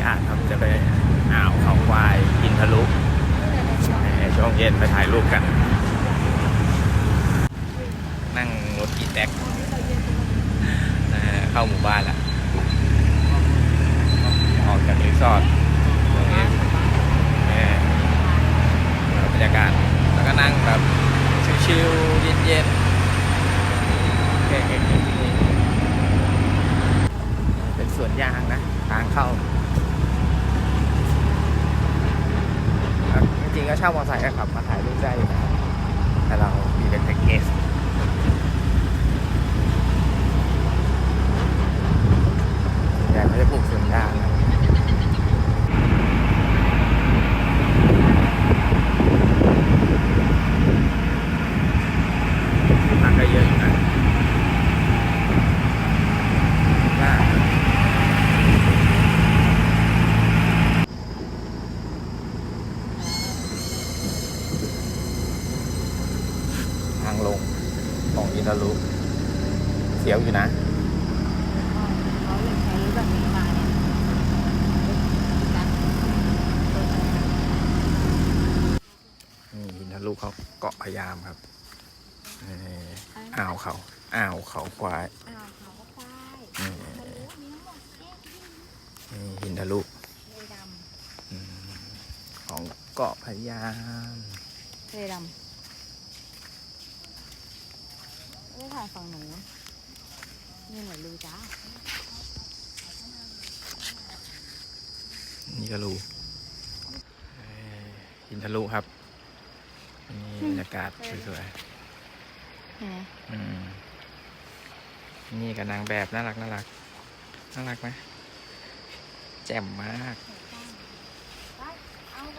ากาศครับจะไปอ่าวเขาควายอินทะลุช่วงเย็นไปถ่ายรูปกัน นั่งรถอีแท็กเข้าหมู่บ้านละออกจากรีสอร์ทตรงนี้เอ่บรรยากาศแล้วก็นั่งแบบชิลๆเย็นๆเป็นสวนยางนะ ทางเข้าแล้วจริงๆ ก็เช่ามอเตอร์ไซค์ขับมาถ่ายรูปได้อยู่นะแต่เรามีเป็นแพ็กเกจ ใหญ่ไม่ได้ปลูกสวนยางนะนั่งก็เยอะอยู่นะน่าทางลงของอินทาลุเสียวอยู่นะเขาเลยใช้แบบนี้มาเนี่ยกันนี่หินทะลุเขาเกาะพะยามครับนี่อ่าวเขาอ่าวเขาควายอ้าวเขาก็ป้ายนี่เขารู้มีทั้งหมดเอ๊ะนี่หินทะลุทะเลดอืมของเกาะพะยามำทะเลดำ ไม่ถ่ายฝั่งหนูนี่หน่วยรูจ้า นี่ก็รู้เอ่อหินทะลุครับนี่บรรยากาศสวยเห็นไหมๆอืมนี่กับนางแบบน่ารักน่ารักน่ารักไหมแจ่มมากเ